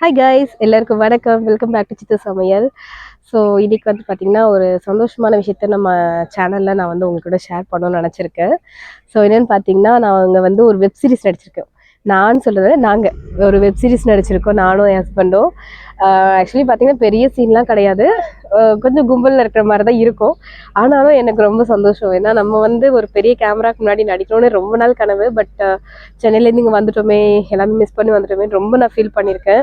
Hi guys எல்லாருக்கும் வணக்கம். Welcome back to சித்து சமையல். ஸோ இன்றைக்கி வந்து பார்த்திங்கன்னா ஒரு சந்தோஷமான விஷயத்த நம்ம சேனலில் நான் வந்து உங்கள் கூட ஷேர் பண்ணணும்னு நினச்சிருக்கேன். ஸோ என்னென்னு பார்த்தீங்கன்னா நான் அங்கே வந்து ஒரு வெப் சீரிஸ் நடிச்சிருக்கேன். நான் சொல்கிறத நாங்கள் ஒரு வெப் சீரிஸ் நடிச்சிருக்கோம். நானும் என் ஹஸ்பண்டும் ஆக்சுவலி பார்த்தீங்கன்னா பெரிய சீன்லாம் கிடையாது. கொஞ்சம் கும்பலில் இருக்கிற மாதிரி தான் இருக்கும். ஆனாலும் எனக்கு ரொம்ப சந்தோஷம். ஏன்னா நம்ம வந்து ஒரு பெரிய கேமராக்கு முன்னாடி நடிக்கணும்னு ரொம்ப நாள் கனவு. பட் சென்னையிலேருந்து இங்கே வந்துட்டோமே எல்லாமே மிஸ் பண்ணி வந்துட்டோமே ரொம்ப நான் ஃபீல் பண்ணியிருக்கேன்.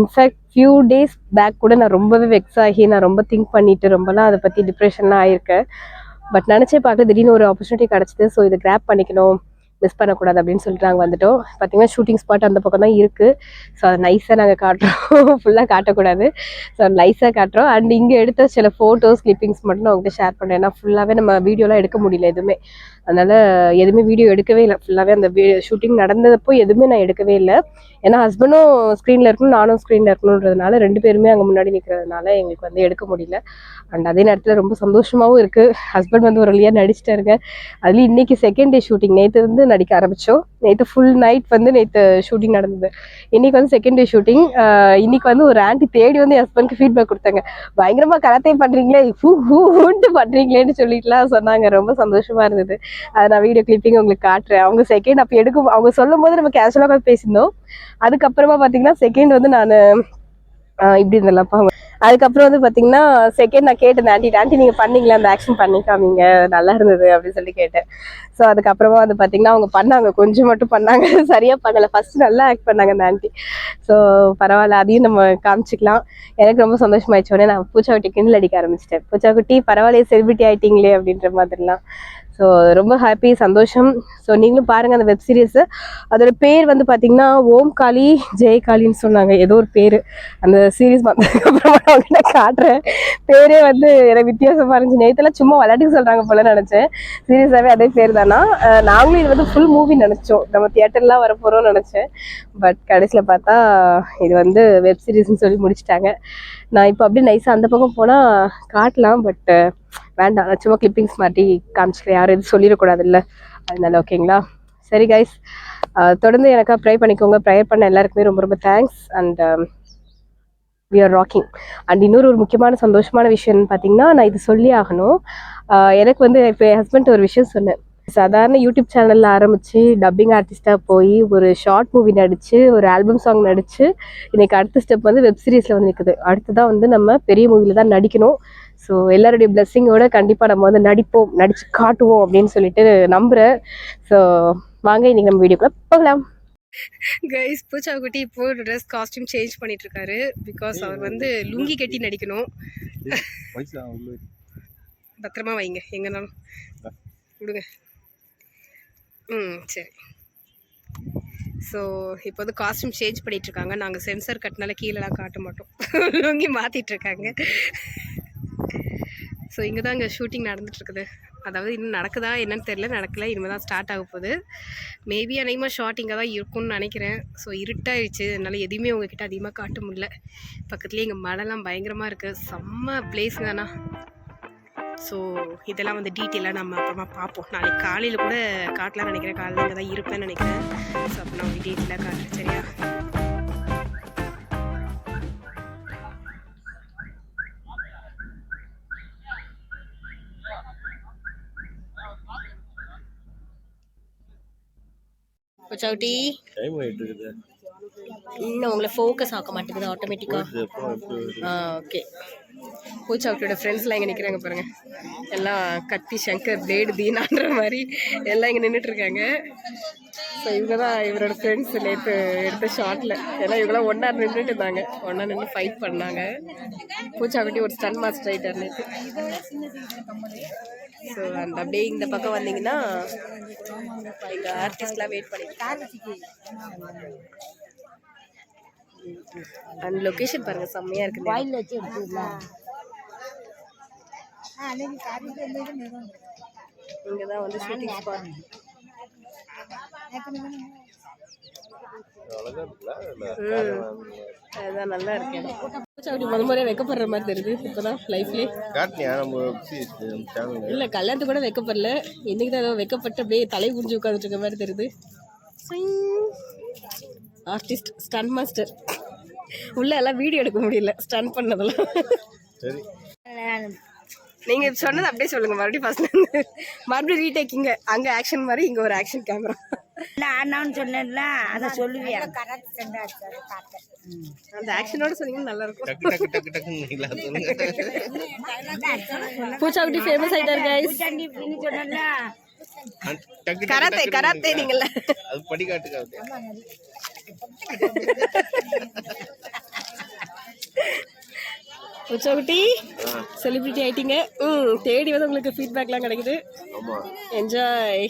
இன்ஃபேக்ட் ஃபியூ டேஸ் பேக் கூட நான் ரொம்பவே வெக்ஸ் ஆகி நான் ரொம்ப திங்க் பண்ணிட்டு ரொம்பலாம் அதை பற்றி டிப்ரெஷன்லாம் ஆயிருக்கேன். பட் நினச்சே பார்க்க திடீர்னு ஒரு ஆப்பர்ச்சுனிட்டி கிடச்சிது. ஸோ இதை கிராப் பண்ணிக்கணும். மிஸ் பண்ணக்கூடாது அப்படின்னு சொல்லிட்டு நாங்கள் வந்துட்டோம். பார்த்தீங்கன்னா ஷூட்டிங் ஸ்பாட் அந்த பக்கம் தான் இருக்குது ஸோ அதை நைஸாக நாங்கள் காட்டுறோம். ஃபுல்லாக காட்டக்கூடாது. ஸோ நைஸாக காட்டுறோம். அண்ட் இங்கே எடுத்த சில ஃபோட்டோஸ் கிளிப்பிங்ஸ் மட்டும் நான் உங்கள்கிட்ட ஷேர் பண்ணுறேன் ஏன்னா ஃபுல்லாகவே நம்ம வீடியோலாம் எடுக்க முடியல எதுவுமே. அதனால் எதுவுமே வீடியோ எடுக்கவே இல்லை. ஃபுல்லாகவே அந்த ஷூட்டிங் நடந்ததப்போ எதுவுமே நான் எடுக்கவே இல்லை. ஏன்னா ஹஸ்பண்டும் ஸ்க்ரீனில் இருக்கணும் நானும் ஸ்க்ரீனில் இருக்கணுன்றதுனால ரெண்டு பேருமே அங்கே முன்னாடி நிற்கிறதுனால எங்களுக்கு வந்து எடுக்க முடியல. அண்ட் அதே நேரத்தில் ரொம்ப சந்தோஷமாகவும் இருக்குது ஹஸ்பண்ட் வந்து ஒரு வழியாக நடிச்சிட்டாருங்க. அதுலேயும் இன்னைக்கு செகண்ட் டே ஷூட்டிங் நேற்று வந்து அடிக்க ஆரம்பித்தோம் நேற்று ஃபுல் நைட் வந்து நேற்று ஷூட்டிங் நடந்தது. இன்னைக்கு வந்து செகண்ட் டே ஷூட்டிங் இன்னைக்கு வந்து ஒரு ஆண்டி தேடி வந்து ஹஸ்பண்ட்க்கு ஃபீட்பேக் கொடுத்தாங்க. பயங்கரமாக கராத்தே பண்ணுறீங்களே ஹூ ஹூன்ட்டு பண்ணுறீங்களேன்னு சொல்லிட்டுலாம் சொன்னாங்க. ரொம்ப சந்தோஷமா இருந்தது. அதை நான் வீடியோ கிளிப்பிங் உங்களுக்கு காட்டுறேன். அவங்க செகண்ட் அப்போ எடுக்கும் அவங்க சொல்லும் போது நம்ம கேஷுவலாக பேசியிருந்தோம். அதுக்கப்புறமா பார்த்தீங்கன்னா செகண்ட் வந்து நான் இப்படி இருந்தலப்பா அதுக்கப்புறம் வந்து பார்த்தீங்கன்னா செகண்ட் நான் கேட்டேன் ஆண்டி ஆண்டி நீங்கள் பண்ணீங்களா? அந்த ஆக்ஷன் பண்ணிக்காமீங்க. நல்லா இருந்தது அப்படின்னு சொல்லி கேட்டேன். ஸோ அதுக்கப்புறமா வந்து பார்த்தீங்கன்னா அவங்க பண்ணாங்க. கொஞ்சம் மட்டும் பண்ணாங்க. சரியாக பண்ணலை. ஃபர்ஸ்ட் நல்லா ஆக்ட் பண்ணாங்க அந்த ஆண்டி ஸோ பரவாயில்ல. அதையும் நம்ம காமிச்சிக்கலாம். எனக்கு ரொம்ப சந்தோஷமாயிடுச்சு. உடனே நான் பூச்சாக்குட்டி கிண்டில் அடிக்க ஆரம்பிச்சிட்டேன். பூச்சாக்குட்டி பரவாயில்லையே. செலிபிரிட்டி ஆயிட்டீங்களே அப்படின்ற மாதிரிலாம். ஸோ ரொம்ப ஹாப்பி சந்தோஷம். ஸோ நீங்களும் பாருங்கள் அந்த வெப் சீரிஸு அதோட பேர் வந்து பார்த்தீங்கன்னா ஓம் காளி ஜெய் காளின்னு சொன்னாங்க. ஏதோ ஒரு பேர். அந்த சீரீஸ் வந்ததுக்கப்புறமா நான் காட்டுறேன். பேரே வந்து எனக்கு வித்தியாசமாக இருந்துச்சு. நேற்றுலாம் சும்மா விளையாட்டுக்கு சொல்கிறாங்க போல நினச்சேன். சீரியஸாகவே அதே பேர் தானா? நாங்களும் இது வந்து ஃபுல் மூவி நினச்சோம். நம்ம தியேட்டர்லாம் வர போகிறோம்னு நினச்சேன். பட் கடைசியில் பார்த்தா இது வந்து வெப் சீரிஸ்னு சொல்லி முடிச்சிட்டாங்க. நான் இப்போ அப்படியே நைஸாக அந்த பக்கம் போனால் காட்டலாம். பட் வேண்டாம். நான் சும்மா கிளிப்பிங்ஸ் மாட்டி காமிச்சிக்கிறேன். யாரும் எதுவும் சொல்லிடக்கூடாதுல்ல. அதனால ஓகேங்களா? சரி கைஸ் தொடர்ந்து எனக்காக ப்ரே பண்ணிக்கோங்க. ப்ரேயர் பண்ண எல்லாருக்குமே ரொம்ப ரொம்ப thanks and we are rocking and இன்னொரு ஒரு முக்கியமான சந்தோஷமான விஷயம்னு பார்த்தீங்கன்னா நான் இது சொல்லி ஆகணும். எனக்கு வந்து இப்போ என் ஹஸ்பண்ட் ஒரு விஷயம் சொன்னேன் சாதாரண யூடியூப் சேனலில் ஆரம்பித்து டப்பிங் ஆர்டிஸ்ட்டாக போய் ஒரு ஷார்ட் மூவி நடித்து ஒரு ஆல்பம் சாங் நடித்து இன்னைக்கு அடுத்த ஸ்டெப் வந்து வெப் சீரிஸில் வந்து நிற்குது அடுத்ததான் வந்து நம்ம பெரிய மூவியில் தான் நடிக்கணும். ஸோ எல்லாருடைய பிளெஸ்ஸிங்கோட கண்டிப்பாக நம்ம வந்து நடிப்போம் நடிச்சு காட்டுவோம் அப்படின்னு சொல்லிட்டு நம்புகிறேன் ஸோ வாங்க இன்றைக்கி நம்ம வீடியோக்குள்ளே போகலாம். கைஸ் பூச்சாக்குட்டி இப்போ ட்ரெஸ் காஸ்டியூம் சேஞ்ச் பண்ணிட்டு இருக்காரு பிகாஸ் அவர் வந்து லுங்கி கட்டி நடிக்கணும். பத்திரமா வைங்க எங்கனாலும். விடுங்க. ம் சரி. ஸோ இப்போ வந்து காஸ்டியூம் சேஞ்ச் பண்ணிட்டு இருக்காங்க நாங்கள் சென்சர் கட்டினால கீழெலாம் காட்ட மாட்டோம். லுங்கி மாற்றிட்டு இருக்காங்க ஸோ இங்கே தான் இங்கே ஷூட்டிங் நடந்துட்டு இருக்குது அதாவது இன்னும் நடக்குதா என்னன்னு தெரியல நடக்கல. இனிமேல் தான் ஸ்டார்ட் ஆக போகுது. மேபி அநேகமாக ஷார்ட் இங்கே தான் இருக்கும்னு நினைக்கிறேன். ஸோ இருட்டாயிடுச்சு. அதனால் எதையுமே உங்ககிட்ட அதிகமாக காட்ட முடியல. பக்கத்துலேயே இங்கே மழைலாம் பயங்கரமாக இருக்குது செம்ம பிளேஸுங்க ஆனால் ஸோ இதெல்லாம் வந்து டீட்டெயிலாக நம்ம அப்புறமா பார்ப்போம். நாளைக்கு காலையில் கூட காட்டலாம்னு நினைக்கிறேன். காலையில் இங்கே தான் இருப்பேன்னு நினைக்கிறேன். ஸோ அப்போ நான் உங்களுக்கு டீட்டெயிலாக காட்டுறேன். சரியா? சவுட்டி டைம் ஆயிட்டு இருக்குது இன்னும் உங்களை ஃபோக்கஸ் ஆக்க மாட்டேங்குது ஆட்டோமேட்டிக்காக ஆ. ஓகே பூச்சாவுட்டோட ஃப்ரெண்ட்ஸ்லாம் இங்கே நிற்கிறாங்க பாருங்க. எல்லாம் கத்தி சங்கர் பிளேடு தீனான்ற மாதிரி எல்லாம் இங்கே நின்றுட்டு இருக்காங்க. ஸோ இவங்க தான் இவரோட ஃப்ரெண்ட்ஸ் நேற்று எடுத்த ஷார்ட்டில் எல்லாம் இவங்களாம் ஒன்றா நின்றுட்டு இருந்தாங்க. ஒன்றா நின்று ஃபைட் பண்ணாங்க. பூச்சாக்குட்டி ஒரு ஸ்டன் மாஸ்டர் ஆகிட்டார் நேற்று ஸோ அந்த அப்படியே இந்த பக்கம் வந்தீங்கன்னா இங்கே ஆர்டிஸ்ட்லாம் வெயிட் பண்ணிட்டு அந்த லொக்கேஷன் பாருங்க செம்மையா இருக்கு வாயில் வச்சு இங்க தான் வந்து ஷூட்டிங் ஸ்பாட் அதுதான் நல்லா இருக்கு அப்படி முத முறையாக வைக்கப்படுற மாதிரி தெரியுது இப்போதான் லைஃப்லேயே காட்டினியா? நம்ம இல்லை கூட வைக்கப்படல இன்னைக்கு தான் ஏதோ வைக்கப்பட்டு அப்படியே தலை குஞ்சு உட்காந்துட்டு இருக்க மாதிரி தெரியுது ஆர்டிஸ்ட் ஸ்டன் மாஸ்டர் உள்ள எல்லாம் வீடியோ எடுக்க முடியல. ஸ்டன் பண்ணதெல்லாம். சரி. நீங்க சொன்னது அப்படியே சொல்லுங்க. மறுபடியும் ஃபர்ஸ்ட் மறுபடியும் ரீடேக்கிங்க அங்க ஆக்ஷன் மாதிரி இங்க ஒரு ஆக்ஷன் கேமரா ஆனான்னு சொன்னேன்ல அதை சொல்லுவியா? அந்த ஆக்ஷனோட சொன்னீங்கன்னா நல்லா இருக்கும். நீங்களா சொல்லுங்க பூச்சாக்குட்டி ஃபேமஸ் ஆயிட்டாரு கைஸ் கராத்தே கராத்தே நீங்கள்ல. அது படிக்காட்டுக்காது பூச்சாக்குட்டி செலிபிரிட்டி ஆயிட்டீங்க. ம் தேடி வந்து உங்களுக்கு ஃபீட்பேக்லாம் கிடைக்குது. ஆமா. என்ஜாய்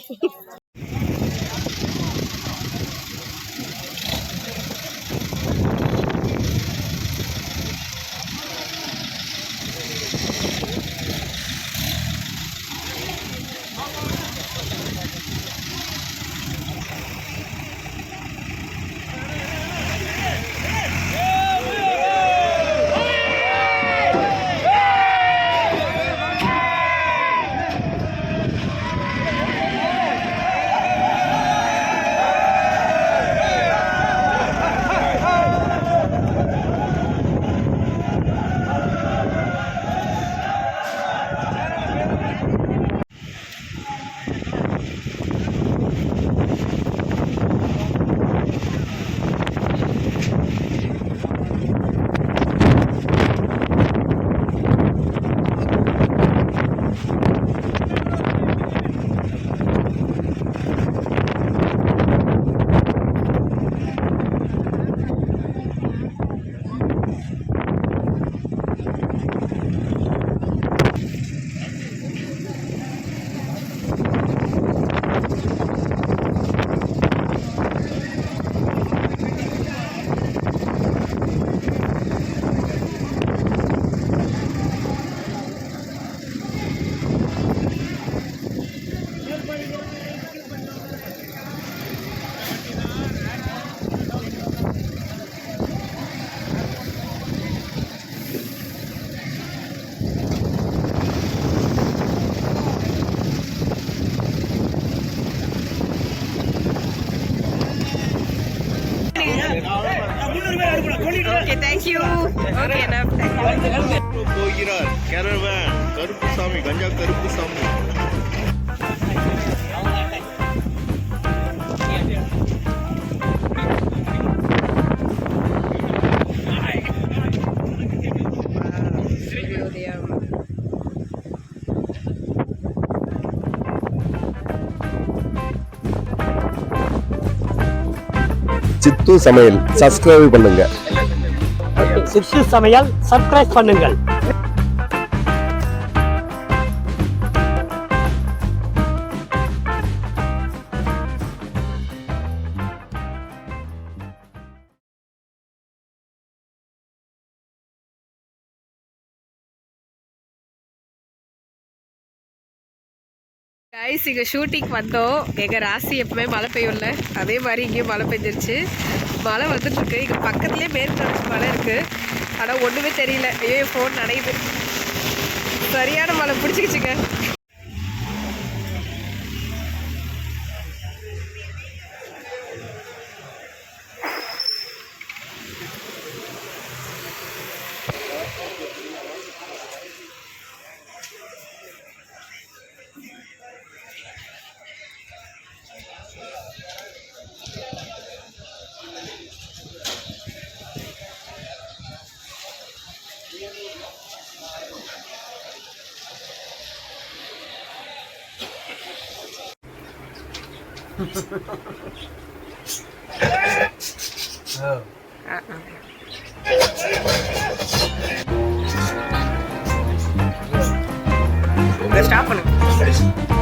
தேங்க்யூ ஓகே போகிறார். கேரவன். கருப்பு சாமி கஞ்சா கருப்பு சாமி. சூரியோதயம் சித்து சமையல். சப்ஸ்கிரைப் பண்ணுங்க. சித்து சமையல் சப்ஸ்கிரைப் பண்ணுங்கள். கைஸ் இங்கே ஷூட்டிங் வந்தோம். எங்கள் ராசி எப்பவுமே மழை பெய்யும்ல. அதே மாதிரி இங்கேயும் மழை பெஞ்சிருச்சு. மழை வந்துட்டுருக்கு. இங்கே பக்கத்துலேயே மேற்கு தொடர்ச்சி மலை இருக்குது ஆனால் ஒன்றுமே தெரியல. ஐயோ ஃபோன் நனையுது. சரியான மழை. பிடிச்சிக்கிச்சுங்க. ஸ்டாப் பண்ணு